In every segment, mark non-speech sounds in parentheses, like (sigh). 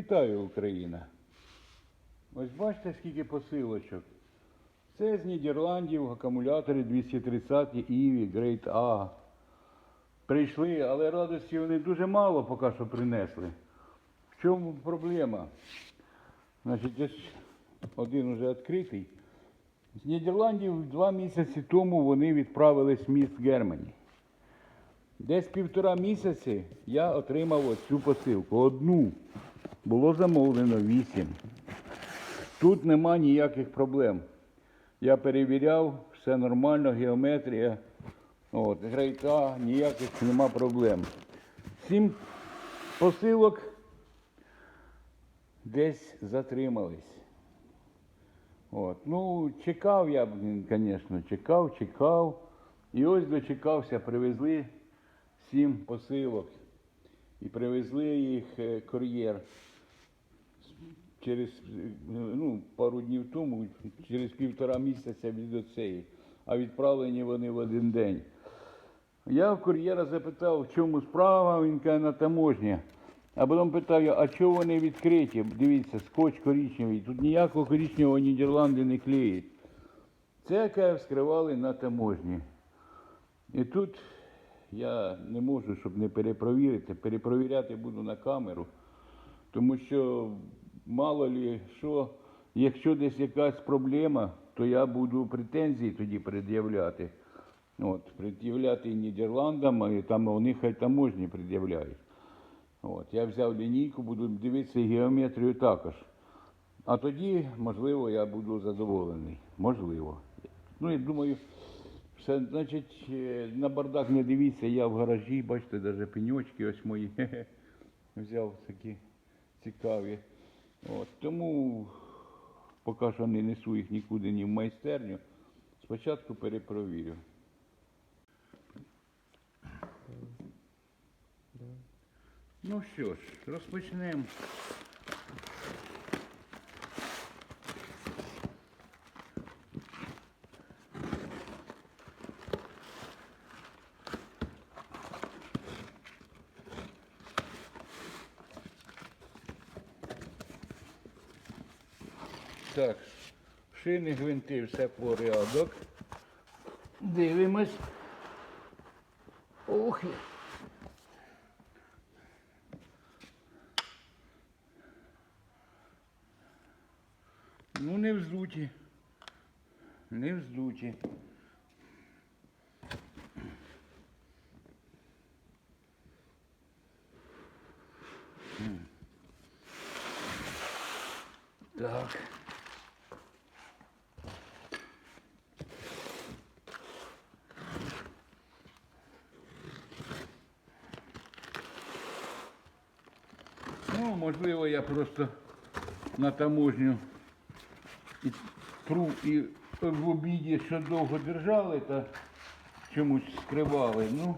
Вітаю, Україна! Ось бачите, скільки посилочок. Це з Нідерландів акумулятори 230 Іві Great A. Прийшли, але радості вони дуже мало поки що принесли. В чому проблема? Значить, один уже відкритий. З Нідерландів два місяці тому вони відправились в міст Германі. Десь півтора місяці я отримав оцю посилку. Одну. Було замовлено вісім. Тут нема ніяких проблем. Я перевіряв, все нормально, геометрія. От, грейта, ніяких нема проблем. Сім посилок десь затримались. От. Ну, чекав я, звісно, чекав, чекав. І ось дочекався, привезли сім посилок. І привезли їх е, кур'єр через е, ну, пару днів тому, через півтора місяця від оцеї, а відправлені вони в один день. Я в кур'єра запитав, в чому справа, він каже, на таможні. А потім питаю, а чого вони відкриті? Дивіться, скотч коричневий. Тут ніякого коричневого Нідерланди не клеїть. Це яке вскривали на таможні. І тут я не можу, щоб не перепровірити. Перепровіряти буду на камеру. Тому що мало лі що, якщо десь якась проблема, то я буду претензії тоді пред'являти. От, пред'являти Нідерландам, і там вони хай таможні пред'являють. От, я взяв лінійку, буду дивитися геометрію також. А тоді, можливо, я буду задоволений. Можливо. Ну, я думаю, все, значить, е, на бардак не дивіться, я в гаражі, бачите, навіть пеньочки ось мої (laughs) взяв такі цікаві. От, тому поки що не несу їх нікуди ні в майстерню. Спочатку перепровірю. Ну що ж, розпочнемо. Так, шини, гвинти, все порядок. Дивимось. Ох. Ну, не вздуті. Не вздуті. М. Так. Ну, можливо, я просто на таможню і тру і в обіді, що довго держали та чомусь скривали. Ну,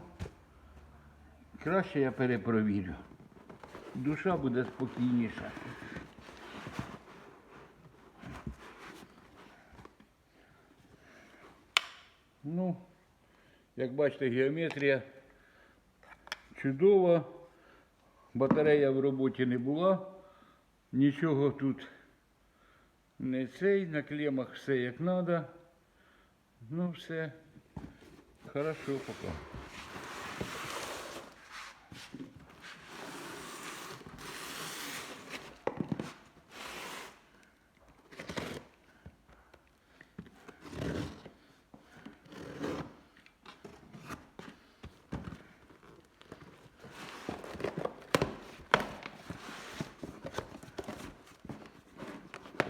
краще я перепровірю. Душа буде спокійніша. Ну, як бачите, геометрія чудова. Батарея в роботі не була. Нічого тут не цей, на клемах все як треба. Ну все. Хорошо пока.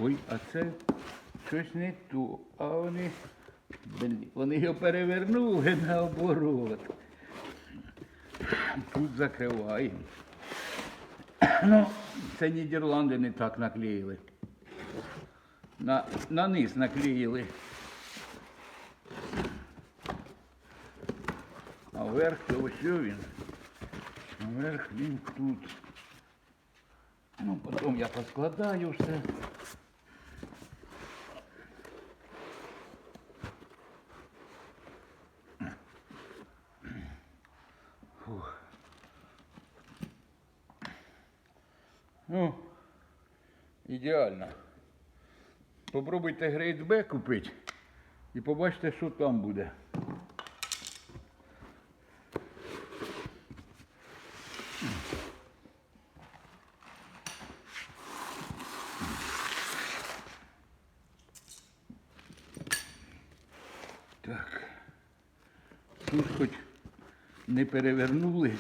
Ой, а це щось не то. А вони, вони його перевернули наоборот. Тут закриваємо. Ну, це Нідерланди не так наклеїли. На, на низ наклеїли. А вверх то ось він. Вверх він тут. Ну, потім я поскладаю все. Ну, Ідеально. Попробуйте Грейт Б купити і побачите, що там буде. Так. Тут хоч не перевернули.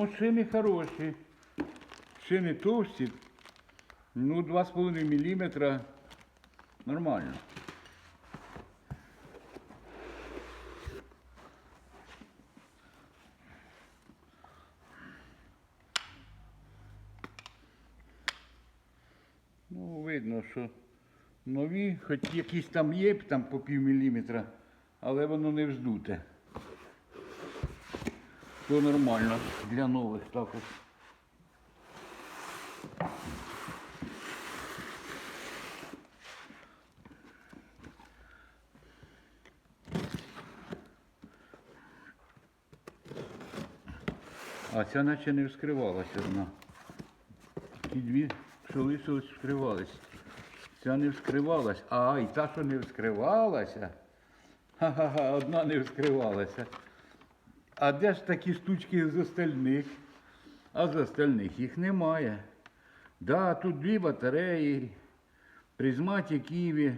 Ну, шини хороші. Шини товсті. Ну, 2,5 мм. Нормально. Ну, видно, що нові, хоч якісь там є там по пів міліметра, але воно не вздуте. То нормально для нових також. А ця наче не вскривалася одна. Ті дві, що лишились, вскривались. Ця не вскривалась. А, і та, що не вскривалася. Ха-ха-ха, одна не вскривалася. А де ж такі штучки з остальних? А з остальних їх немає. Да, тут дві батареї, призматі Ківі,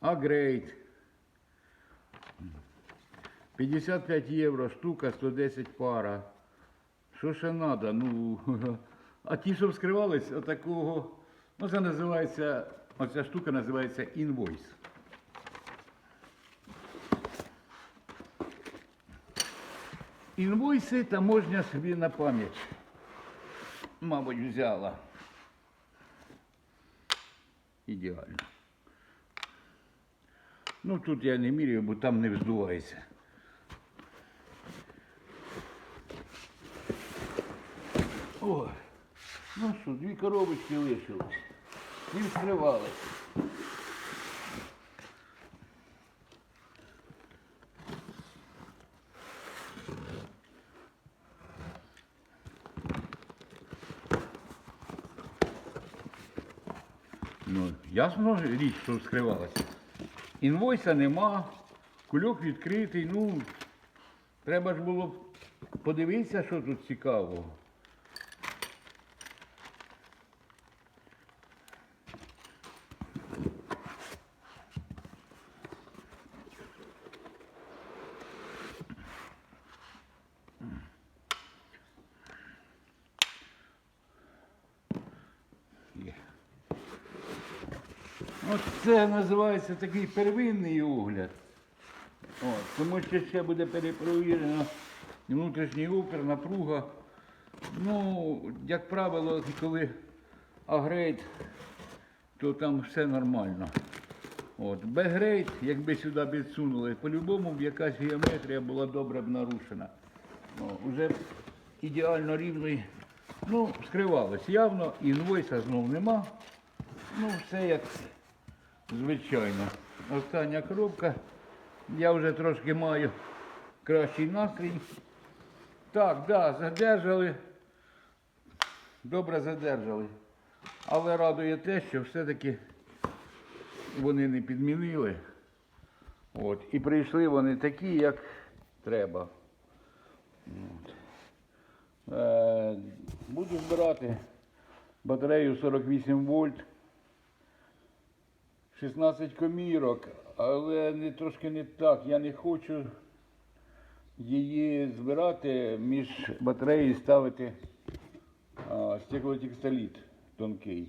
Агрейт. 55 євро штука, 110 пара. Що ще треба? Ну, (laughs) а ті, що вскривались, отакого, ну це називається, оця штука називається інвойс. Інвойси таможня собі на пам'ять, мабуть, взяла. Ідеально. Ну тут я не міряю, бо там не вздувається. О, ну що, дві коробочки лишились. І вскривались. Ну, ясно річ, що вскривалася. Інвойса нема, кульок відкритий, ну, треба ж було подивитися, що тут цікавого. Є. От це називається такий первинний огляд. От, тому що ще буде перепровірено внутрішній опір, напруга. Ну, як правило, коли агрейт, то там все нормально. От, Б-грейд, якби сюди підсунули, по-любому б якась геометрія була добре б нарушена. О, уже ідеально рівний. Ну, скривалось явно, інвойса знов нема. Ну, все як звичайно. Остання коробка. Я вже трошки маю кращий настрій. Так, да, задержали. Добре задержали. Але радує те, що все-таки вони не підмінили. От. І прийшли вони такі, як треба. От. Е, буду збирати батарею 48 вольт. 16 комірок, але не трошки не так. Я не хочу її збирати між батареєю ставити а, стеклотекстоліт тонкий.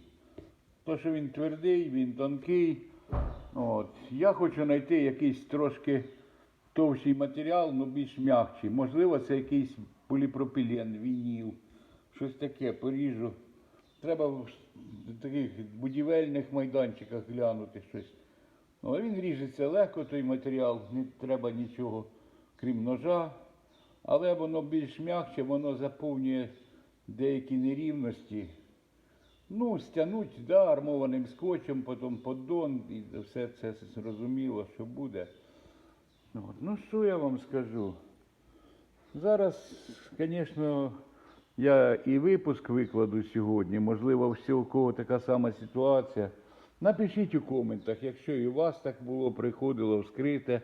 То, що він твердий, він тонкий. От. Я хочу знайти якийсь трошки товщий матеріал, але більш м'якший. Можливо, це якийсь поліпропілен, вініл, щось таке поріжу. Треба в таких будівельних майданчиках глянути щось. Ну, а він ріжеться легко, той матеріал, не треба нічого, крім ножа. Але воно більш м'якше, воно заповнює деякі нерівності. Ну, стягнуть, да, армованим скотчем, потім поддон, і все це зрозуміло, що буде. От. Ну, що я вам скажу? Зараз, звісно, я і випуск викладу сьогодні. Можливо, всі, у кого така сама ситуація. Напишіть у коментах, якщо і у вас так було, приходило вскрите.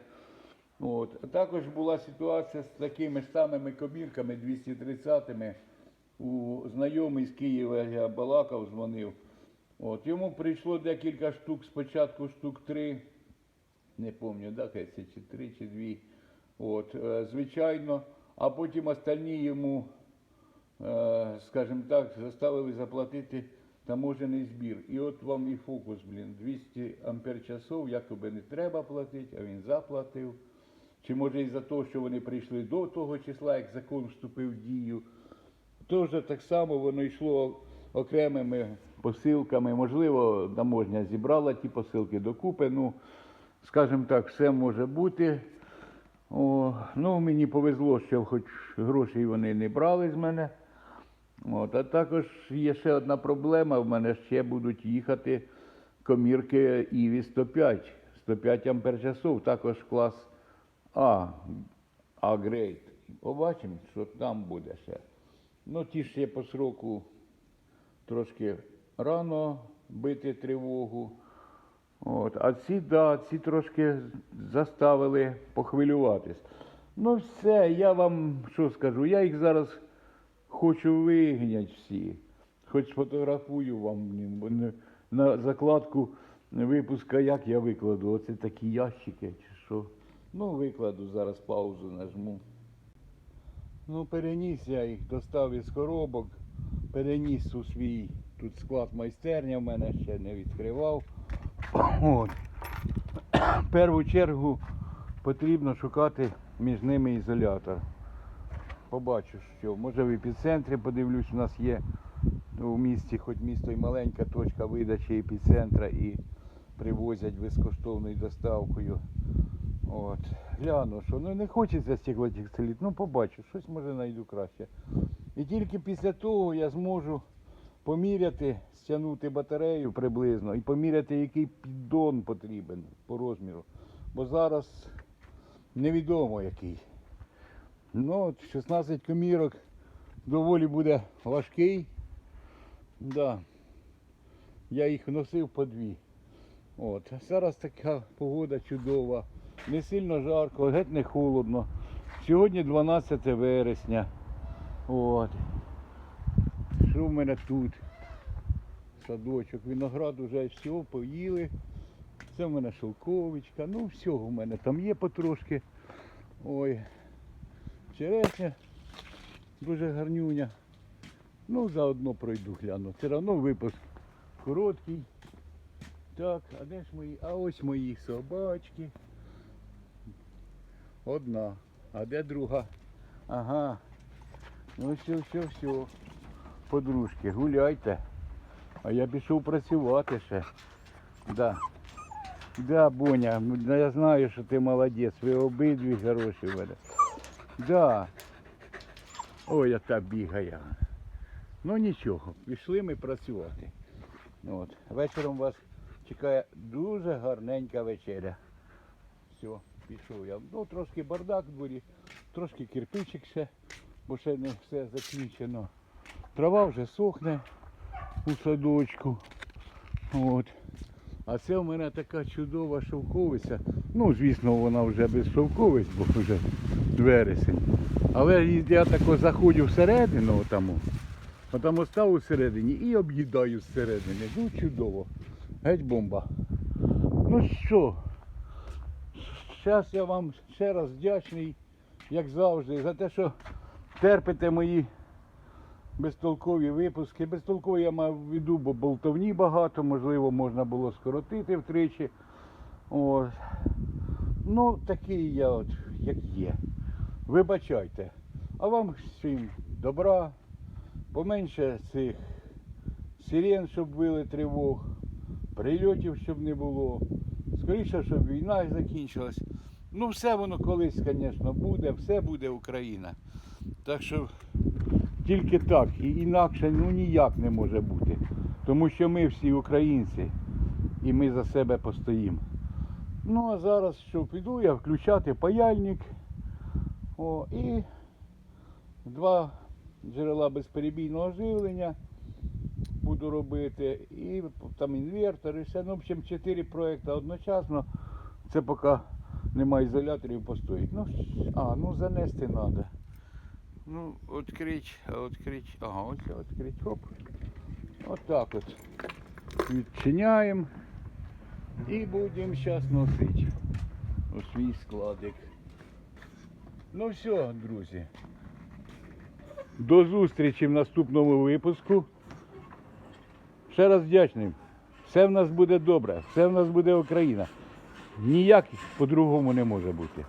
От. Також була ситуація з такими самими комірками 230-ми. У знайомий з Києва балакав, дзвонив. От. Йому прийшло декілька штук, спочатку штук три, не пам'ятаю, кажеться, чи три, чи дві. От, е, звичайно, а потім остальні йому, скажімо так, заставили заплатити таможений збір. І от вам і фокус, блін, 200 ампер часов, якоби не треба платити, а він заплатив. Чи може із-за того, що вони прийшли до того числа, як закон вступив в дію. Теж так само воно йшло окремими посилками. Можливо, таможня зібрала ті посилки докупи. Ну, скажімо так, все може бути. О, ну, мені повезло, що хоч грошей вони не брали з мене. От, а також є ще одна проблема. В мене ще будуть їхати комірки ІВІ 105, 105 ампер часов, також клас А, А грейд. Побачимо, що там буде ще. Ну, ті є по сроку трошки рано бити тривогу. От. А ці, да, ці трошки заставили похвилюватись. Ну все, я вам що скажу, я їх зараз хочу вигнати всі. Хоч сфотографую вам, на закладку випуска, як я викладу. Оце такі ящики чи що. Ну, викладу, зараз паузу нажму. Ну, переніс я їх, достав із коробок, переніс у свій тут склад майстерня в мене ще не відкривав. От. В першу чергу потрібно шукати між ними ізолятор. Побачу, що може в епіцентрі подивлюсь, у нас є у місті, хоч місто і маленька точка видачі епіцентра і привозять безкоштовною доставкою. От. Гляну, що ну не хочеться стеклотекстиліт, ну побачу, щось може знайду краще. І тільки після того я зможу поміряти, стягнути батарею приблизно і поміряти, який піддон потрібен по розміру. Бо зараз невідомо який. Ну, 16 комірок доволі буде важкий. Да. Я їх носив по дві. От. Зараз така погода чудова. Не сильно жарко, геть не холодно. Сьогодні 12 вересня. От. Що в мене тут? Садочок, виноград уже все, поїли. Це в мене шовковичка. Ну, всього в мене там є потрошки. Ой. Черешня дуже гарнюня. Ну, заодно пройду гляну. Все одно випуск короткий. Так, а де ж мої? А ось мої собачки. Одна. А де друга? Ага. Ну все, все, все. Подружки, гуляйте. А я пішов працювати ще. Да. Да, Боня, ну, я знаю, що ти молодець. Ви обидві хороші в мене. Да. Ой, яка бігає. Ну нічого, пішли ми працювати. От. Вечором вас чекає дуже гарненька вечеря. Все, пішов я. Ну, трошки бардак в дворі, трошки кирпичик ще, бо ще не все закінчено. Трава вже сохне у садочку. От. А це в мене така чудова шовковиця. Ну, звісно, вона вже без шовковиць, бо вже вересень. Але я тако заходжу всередину, отаму, отам став всередині і об'їдаю зсередини. Ну, чудово. Геть бомба. Ну що, зараз я вам ще раз вдячний, як завжди, за те, що терпите мої безтолкові випуски. Безтолкові я мав в виду, бо болтовні багато, можливо, можна було скоротити втричі. От. Ну, такий я от, як є. Вибачайте. А вам всім добра, поменше цих сирен, щоб били тривог, прильотів, щоб не було. Скоріше, щоб війна закінчилась. Ну, все воно колись, звісно, буде, все буде Україна. Так що тільки так, і інакше ну ніяк не може бути. Тому що ми всі українці і ми за себе постоїмо. Ну а зараз що, піду я включати паяльник. О, і два джерела безперебійного живлення буду робити. І там інвертор, і все. Ну, в общем, чотири проекти одночасно. Це поки немає ізоляторів, постоїть. Ну, а, ну занести треба. Ну, відкрить, відкрить. Ага, ось відкрить. Хоп. Отак от. Відчиняємо. І будемо зараз носити у свій складик. Ну все, друзі. До зустрічі в наступному випуску. Ще раз вдячний. Все в нас буде добре, все в нас буде Україна. Ніяк по-другому не може бути.